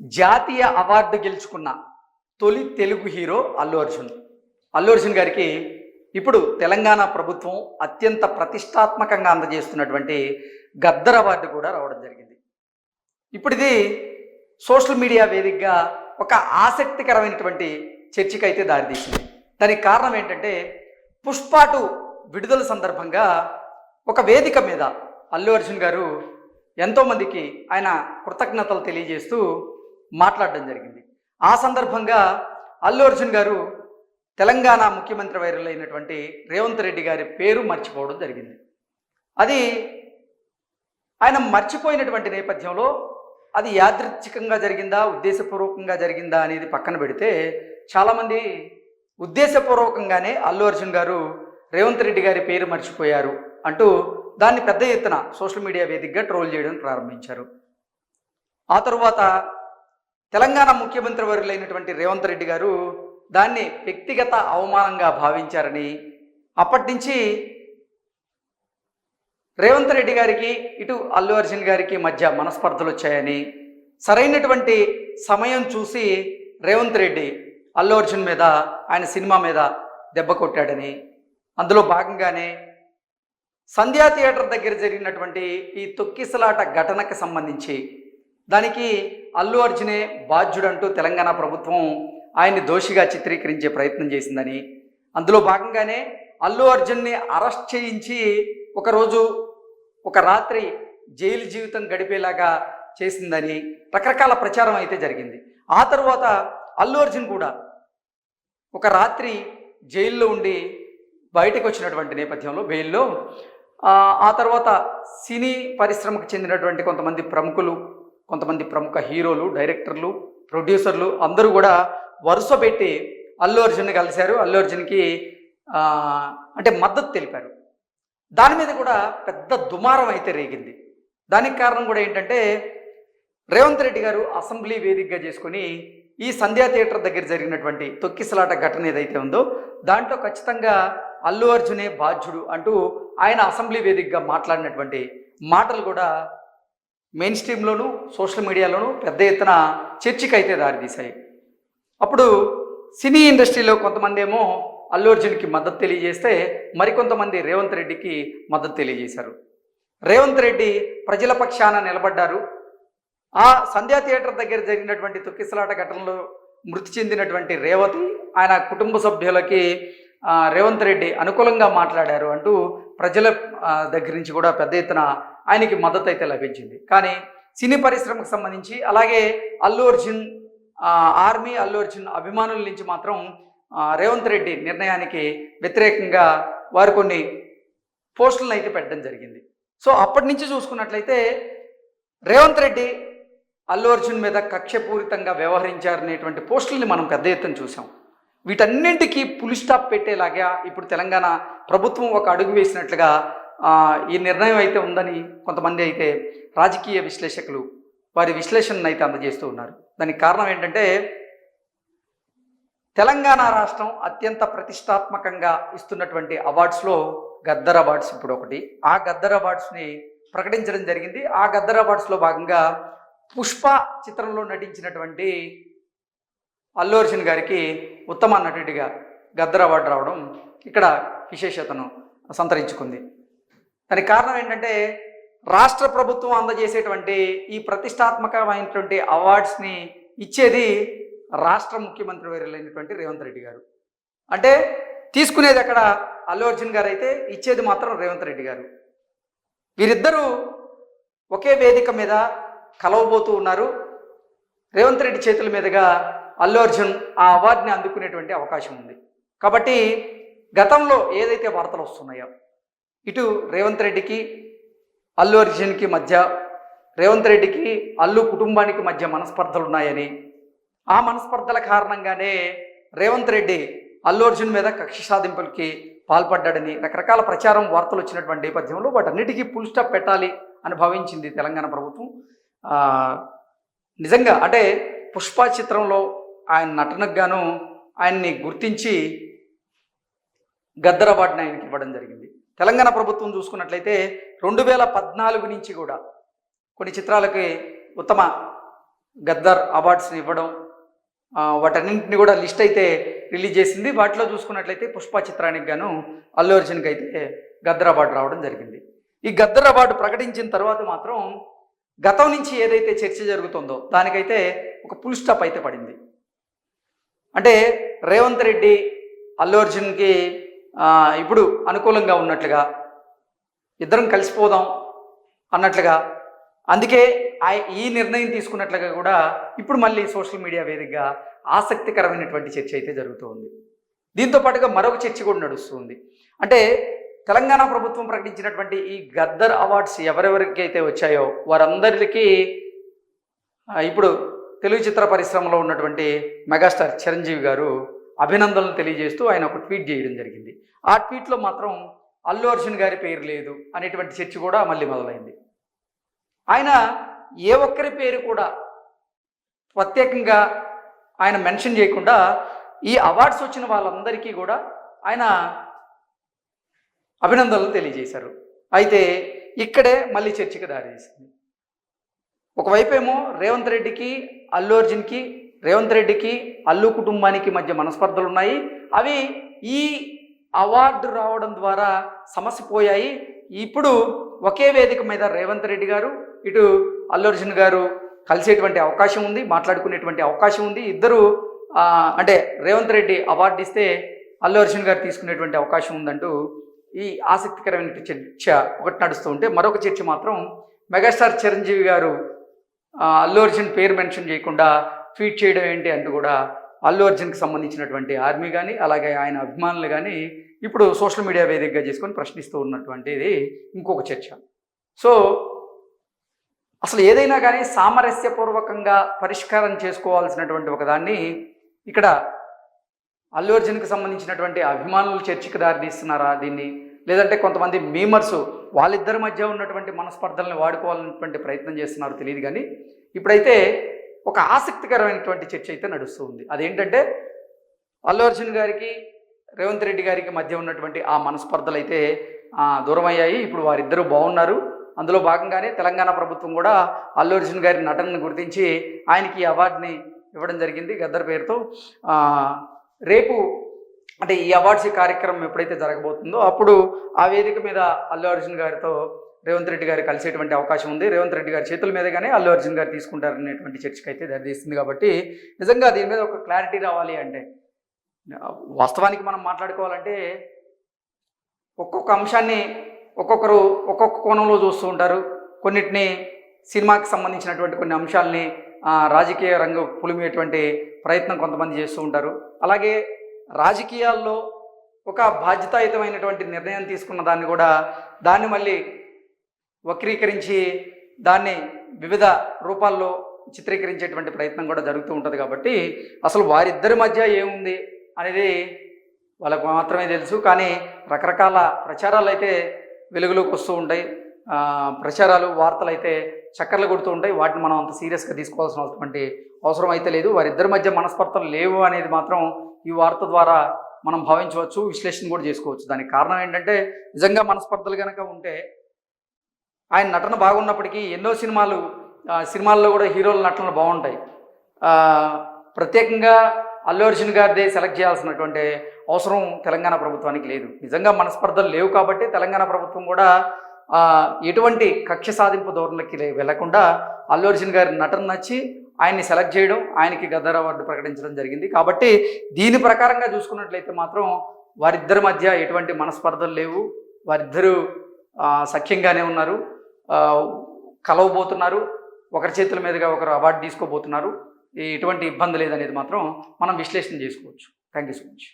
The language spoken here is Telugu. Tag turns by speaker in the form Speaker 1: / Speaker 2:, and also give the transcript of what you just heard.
Speaker 1: జాతీయ అవార్డు గెలుచుకున్న తొలి తెలుగు హీరో అల్లు అర్జున్. అల్లు అర్జున్ గారికి ఇప్పుడు తెలంగాణ ప్రభుత్వం అత్యంత ప్రతిష్టాత్మకంగా అందజేస్తున్నటువంటి గద్దర్ అవార్డు కూడా రావడం జరిగింది. ఇప్పుడు ఇది సోషల్ మీడియా వేదికగా ఒక ఆసక్తికరమైనటువంటి చర్చకైతే దారితీసింది దానికి కారణం ఏంటంటే పుష్పాటు విడుదల సందర్భంగా ఒక వేదిక మీద అల్లు అర్జున్ గారు ఎంతోమందికి ఆయన కృతజ్ఞతలు తెలియజేస్తూ మాట్లాడడం జరిగింది. ఆ సందర్భంగా అల్లు అర్జున్ గారు తెలంగాణ ముఖ్యమంత్రి వైరులైనటువంటి రేవంత్ రెడ్డి గారి పేరు మర్చిపోవడం జరిగింది. అది ఆయన మర్చిపోయినటువంటి నేపథ్యంలో అది యాదృచ్ఛికంగా జరిగిందా ఉద్దేశపూర్వకంగా జరిగిందా అనేది పక్కన పెడితే చాలామంది ఉద్దేశపూర్వకంగానే అల్లు అర్జున్ గారు రేవంత్ రెడ్డి గారి పేరు మర్చిపోయారు అంటూ దాన్ని పెద్ద ఎత్తున సోషల్ మీడియా వేదికగా ట్రోల్ చేయడం ప్రారంభించారు. ఆ తరువాత తెలంగాణ ముఖ్యమంత్రి వర్యులైనటువంటి రేవంత్ రెడ్డి గారు దాన్ని వ్యక్తిగత అవమానంగా భావించారని అప్పటి నుంచి రేవంత్ రెడ్డి గారికి ఇటు అల్లు అర్జున్ గారికి మధ్య మనస్పర్ధలు వచ్చాయని సరైనటువంటి సమయం చూసి రేవంత్ రెడ్డి అల్లు అర్జున్ మీద ఆయన సినిమా మీద దెబ్బ కొట్టాడని అందులో భాగంగానే సంధ్యా థియేటర్ దగ్గర జరిగినటువంటి ఈ తొక్కిసలాట ఘటనకు సంబంధించి దానికి అల్లు అర్జునే బాధ్యుడంటూ తెలంగాణ ప్రభుత్వం ఆయన్ని దోషిగా చిత్రీకరించే ప్రయత్నం చేసిందని. అందులో భాగంగానే అల్లు అర్జున్ని అరెస్ట్ చేయించి ఒకరోజు ఒక రాత్రి జైలు జీవితం గడిపేలాగా చేసిందని రకరకాల ప్రచారం అయితే జరిగింది. ఆ తర్వాత అల్లు అర్జున్ కూడా ఒక రాత్రి జైల్లో ఉండి బయటకు వచ్చినటువంటి నేపథ్యంలో బెయిల్లో ఆ, ఆ తర్వాత సినీ పరిశ్రమకు చెందినటువంటి కొంతమంది ప్రముఖులు కొంతమంది ప్రముఖ హీరోలు డైరెక్టర్లు ప్రొడ్యూసర్లు అందరూ కూడా వరుస పెట్టి అల్లు అర్జున్ని కలిశారు. అల్లు అర్జున్కి అంటే మద్దతు తెలిపారు. దాని మీద కూడా పెద్ద దుమారం అయితే రేగింది. దానికి కారణం కూడా ఏంటంటే రేవంత్ రెడ్డి గారు అసెంబ్లీ వేదికగా చేసుకొని ఈ సంధ్యా థియేటర్ దగ్గర జరిగినటువంటి తొక్కిసలాట ఘటన ఏదైతే ఉందో దాంట్లో ఖచ్చితంగా అల్లు అర్జునే బాధ్యుడు అంటూ ఆయన అసెంబ్లీ వేదికగా మాట్లాడినటువంటి మాటలు కూడా మెయిన్ స్ట్రీమ్లోను సోషల్ మీడియాలోనూ పెద్ద ఎత్తున చర్చకైతే దారితీశాయి అప్పుడు సినీ ఇండస్ట్రీలో కొంతమంది ఏమో అల్లు అర్జున్కి మద్దతు తెలియజేస్తే మరికొంతమంది రేవంత్ రెడ్డికి మద్దతు తెలియజేశారు. రేవంత్ రెడ్డి ప్రజల పక్షాన నిలబడ్డారు. ఆ సంధ్యా థియేటర్ దగ్గర జరిగినటువంటి తొక్కిసలాట ఘటనలో మృతి చెందినటువంటి రేవతి ఆయన కుటుంబ సభ్యులకి రేవంత్ రెడ్డి అనుకూలంగా మాట్లాడారు అంటూ ప్రజల దగ్గర నుంచి కూడా పెద్ద ఎత్తున ఆయనకి మద్దతు అయితే లభించింది. కానీ సినీ పరిశ్రమకు సంబంధించి అలాగే అల్లు అర్జున్ ఆర్మీ అల్లు అర్జున్ అభిమానుల నుంచి మాత్రం రేవంత్ రెడ్డి నిర్ణయానికి వ్యతిరేకంగా వారు కొన్ని పోస్టులను అయితే పెట్టడం జరిగింది. సో అప్పటి నుంచి చూసుకున్నట్లయితే రేవంత్ రెడ్డి అల్లు అర్జున్ మీద కక్షపూరితంగా వ్యవహరించారనేటువంటి పోస్టుల్ని మనం పెద్ద ఎత్తున చూసాం. వీటన్నింటికీ పులి స్టాప్ పెట్టేలాగా ఇప్పుడు తెలంగాణ ప్రభుత్వం ఒక అడుగు వేసినట్లుగా ఈ నిర్ణయం అయితే ఉందని కొంతమంది అయితే రాజకీయ విశ్లేషకులు వారి విశ్లేషణను అయితే అందజేస్తూ ఉన్నారు. దానికి కారణం ఏంటంటే తెలంగాణ రాష్ట్రం అత్యంత ప్రతిష్టాత్మకంగా ఇస్తున్నటువంటి అవార్డ్స్లో గద్దర్ అవార్డ్స్ ఇప్పుడు ఒకటి. ఆ గద్దర్ అవార్డ్స్ని ప్రకటించడం జరిగింది. ఆ గద్దర్ అవార్డ్స్లో భాగంగా పుష్ప చిత్రంలో నటించినటువంటి అల్లు అర్జున్ గారికి ఉత్తమ నటుడిగా గద్దర్ అవార్డు రావడం ఇక్కడ విశేషతను సంతరించుకుంది. దానికి కారణం ఏంటంటే రాష్ట్ర ప్రభుత్వం అందజేసేటువంటి ఈ ప్రతిష్టాత్మకమైనటువంటి అవార్డ్స్ని ఇచ్చేది రాష్ట్ర ముఖ్యమంత్రి వర్యులైనటువంటి రేవంత్ రెడ్డి గారు. అంటే తీసుకునేది అక్కడ అల్లు అర్జున్ గారు అయితే ఇచ్చేది మాత్రం రేవంత్ రెడ్డి గారు. వీరిద్దరూ ఒకే వేదిక మీద కలవబోతూ ఉన్నారు. రేవంత్ రెడ్డి చేతుల మీదుగా అల్లు అర్జున్ ఆ అవార్డుని అందుకునేటువంటి అవకాశం ఉంది. కాబట్టి గతంలో ఏదైతే వార్తలు వస్తున్నాయో ఇటు రేవంత్ రెడ్డికి అల్లు అర్జున్కి మధ్య రేవంత్ రెడ్డికి అల్లు కుటుంబానికి మధ్య మనస్పర్ధలు ఉన్నాయని ఆ మనస్పర్ధల కారణంగానే రేవంత్ రెడ్డి అల్లు అర్జున్ మీద కక్ష సాధింపులకి పాల్పడ్డాడని రకరకాల ప్రచారం వార్తలు వచ్చినటువంటి నేపథ్యంలో వాటన్నిటికీ ఫుల్ స్టాప్ పెట్టాలి అని భావించింది తెలంగాణ ప్రభుత్వం. నిజంగా అంటే పుష్ప చిత్రంలో ఆయన నటనకు గాను ఆయన్ని గుర్తించి గద్దర్ అవార్డుని ఆయనకి ఇవ్వడం జరిగింది. తెలంగాణ ప్రభుత్వం చూసుకున్నట్లయితే రెండు వేల పద్నాలుగు నుంచి కూడా కొన్ని చిత్రాలకి ఉత్తమ గద్దర్ అవార్డ్స్ని ఇవ్వడం వాటన్నింటిని కూడా లిస్ట్ అయితే రిలీజ్ చేసింది. వాటిలో చూసుకున్నట్లయితే పుష్ప చిత్రానికి గాను అల్లు అర్జున్కి అయితే గద్దర్ అవార్డు రావడం జరిగింది. ఈ గద్దర్ అవార్డు ప్రకటించిన తర్వాత మాత్రం గతం నుంచి ఏదైతే చర్చ జరుగుతుందో దానికైతే ఒక ఫుల్ స్టాప్ అయితే పడింది. అంటే రేవంత్ రెడ్డి అల్లు అర్జున్కి ఇప్పుడు అనుకూలంగా ఉన్నట్లుగా ఇద్దరం కలిసిపోదాం అన్నట్లుగా అందుకే ఆ ఈ నిర్ణయం తీసుకున్నట్లుగా కూడా ఇప్పుడు మళ్ళీ సోషల్ మీడియా వేదికగా ఆసక్తికరమైనటువంటి చర్చ అయితే జరుగుతూ ఉంది. దీంతో పాటుగా మరొక చర్చ కూడా నడుస్తుంది. అంటే తెలంగాణ ప్రభుత్వం ప్రకటించినటువంటి ఈ గద్దర్ అవార్డ్స్ ఎవరెవరికి అయితే వచ్చాయో వారందరికీ ఇప్పుడు తెలుగు చిత్ర పరిశ్రమలో ఉన్నటువంటి మెగాస్టార్ చిరంజీవి గారు అభినందనలు తెలియజేస్తూ ఆయన ఒక ట్వీట్ చేయడం జరిగింది. ఆ ట్వీట్లో మాత్రం అల్లు అర్జున్ గారి పేరు లేదు అనేటువంటి చర్చ కూడా మళ్ళీ మొదలైంది. ఆయన ఏ ఒక్కరి పేరు కూడా ప్రత్యేకంగా ఆయన మెన్షన్ చేయకుండా ఈ అవార్డ్స్ వచ్చిన వాళ్ళందరికీ కూడా ఆయన అభినందనలు తెలియజేశారు. అయితే ఇక్కడే మళ్ళీ చర్చకు దారితీసింది. ఒకవైపు ఏమో రేవంత్ రెడ్డికి అల్లు అర్జున్కి రేవంత్ రెడ్డికి అల్లు కుటుంబానికి మధ్య మనస్పర్ధలు ఉన్నాయి అవి ఈ అవార్డు రావడం ద్వారా సమస్య పోయాయి. ఇప్పుడు ఒకే వేదిక మీద రేవంత్ రెడ్డి గారు ఇటు అల్లు అర్జున్ గారు కలిసేటువంటి అవకాశం ఉంది మాట్లాడుకునేటువంటి అవకాశం ఉంది. ఇద్దరు అంటే రేవంత్ రెడ్డి అవార్డు ఇస్తే అల్లు అర్జున్ గారు తీసుకునేటువంటి అవకాశం ఉందంటూ ఈ ఆసక్తికరమైన చర్చ ఒకటి నడుస్తూ ఉంటే మరొక చర్చ మాత్రం మెగాస్టార్ చిరంజీవి గారు అల్లు అర్జున్ పేరు మెన్షన్ చేయకుండా ట్వీట్ చేయడం ఏంటి అంటూ కూడా అల్లు అర్జున్కి సంబంధించినటువంటి ఆర్మీ కానీ అలాగే ఆయన అభిమానులు కానీ ఇప్పుడు సోషల్ మీడియా వేదికగా చేసుకొని ప్రశ్నిస్తూ ఉన్నటువంటిది ఇంకొక చర్చ. సో అసలు ఏదైనా కానీ సామరస్యపూర్వకంగా పరిష్కారం చేసుకోవాల్సినటువంటి ఒకదాన్ని ఇక్కడ అల్లు అర్జున్కి సంబంధించినటువంటి అభిమానులు చర్చకు దారితీస్తున్నారా దీన్ని? లేదంటే కొంతమంది మీమర్సు వాళ్ళిద్దరి మధ్య ఉన్నటువంటి మనస్పర్ధల్ని వాడుకోవాలన్నటువంటి ప్రయత్నం చేస్తున్నారు తెలియదు కానీ ఇప్పుడైతే ఒక ఆసక్తికరమైనటువంటి చర్చ అయితే నడుస్తూ ఉంది అదేంటంటే అల్లు అర్జున్ గారికి రేవంత్ రెడ్డి గారికి మధ్య ఉన్నటువంటి ఆ మనస్పర్ధలు అయితే దూరమయ్యాయి. ఇప్పుడు వారిద్దరూ బాగున్నారు. అందులో భాగంగానే తెలంగాణ ప్రభుత్వం కూడా అల్లు అర్జున్ గారి నటనను గుర్తించి ఆయనకి అవార్డుని ఇవ్వడం జరిగింది గద్దర్ పేరుతో. రేపు అంటే ఈ అవార్డ్స్ కార్యక్రమం ఎప్పుడైతే జరగబోతుందో అప్పుడు ఆ వేదిక మీద అల్లు అర్జున్ గారితో రేవంత్ రెడ్డి గారు కలిసేటువంటి అవకాశం ఉంది. రేవంత్ రెడ్డి గారి చేతుల మీదగానే అల్లు అర్జున్ గారు తీసుకుంటారనేటువంటి చర్చకు అయితే దారితీస్తుంది కాబట్టి నిజంగా దీని మీద ఒక క్లారిటీ రావాలి అంటే వాస్తవానికి మనం మాట్లాడుకోవాలంటే ఒక్కొక్క అంశాన్ని ఒక్కొక్కరు ఒక్కొక్క కోణంలో చూస్తూ ఉంటారు. కొన్నిటిని సినిమాకి సంబంధించినటువంటి కొన్ని అంశాలని రాజకీయ రంగు పులిమేటువంటి ప్రయత్నం కొంతమంది చేస్తూ ఉంటారు. అలాగే రాజకీయాల్లో ఒక బాధ్యతాయుతమైనటువంటి నిర్ణయం తీసుకున్న దాన్ని కూడా దాన్ని మళ్ళీ వక్రీకరించి దాన్ని వివిధ రూపాల్లో చిత్రీకరించేటువంటి ప్రయత్నం కూడా జరుగుతూ ఉంటుంది కాబట్టి అసలు వారిద్దరి మధ్య ఏముంది అనేది వాళ్ళకు మాత్రమే తెలుసు. కానీ రకరకాల ప్రచారాలు అయితే వెలుగులోకి వస్తూ ఉంటాయి. ప్రచారాలు వార్తలు అయితే చక్కర్లు కొడుతూ ఉంటాయి. వాటిని మనం అంత సీరియస్గా తీసుకోవాల్సినటువంటి అవసరం అయితే లేదు. వారిద్దరి మధ్య మనస్పర్ధలు లేవు అనేది మాత్రం ఈ వార్త ద్వారా మనం భావించవచ్చు విశ్లేషణ కూడా చేసుకోవచ్చు. దానికి కారణం ఏంటంటే నిజంగా మనస్పర్ధలు కనుక ఉంటే ఆయన నటన బాగున్నప్పటికీ ఎన్నో సినిమాలు సినిమాల్లో కూడా హీరోల నటనలు బాగుంటాయి. ప్రత్యేకంగా అల్లు అర్జున్ గారిదే సెలెక్ట్ చేయాల్సినటువంటి అవసరం తెలంగాణ ప్రభుత్వానికి లేదు. నిజంగా మనస్పర్ధలు లేవు కాబట్టి తెలంగాణ ప్రభుత్వం కూడా ఎటువంటి కక్ష సాధింపు ధోరణికి వెళ్ళకుండా అల్లు అర్జున్ గారి నటన నచ్చి ఆయన్ని సెలెక్ట్ చేయడం ఆయనకి గద్దర్ అవార్డు ప్రకటించడం జరిగింది. కాబట్టి దీని ప్రకారంగా చూసుకున్నట్లయితే మాత్రం వారిద్దరి మధ్య ఎటువంటి మనస్పర్ధలు లేవు. వారిద్దరూ సఖ్యంగానే ఉన్నారు. కలవబోతున్నారు ఒకరి చేతుల మీదుగా ఒకరు అవార్డు తీసుకోబోతున్నారు. ఎటువంటి ఇబ్బంది లేదనేది మాత్రం మనం విశ్లేషణ చేసుకోవచ్చు. Thank you so much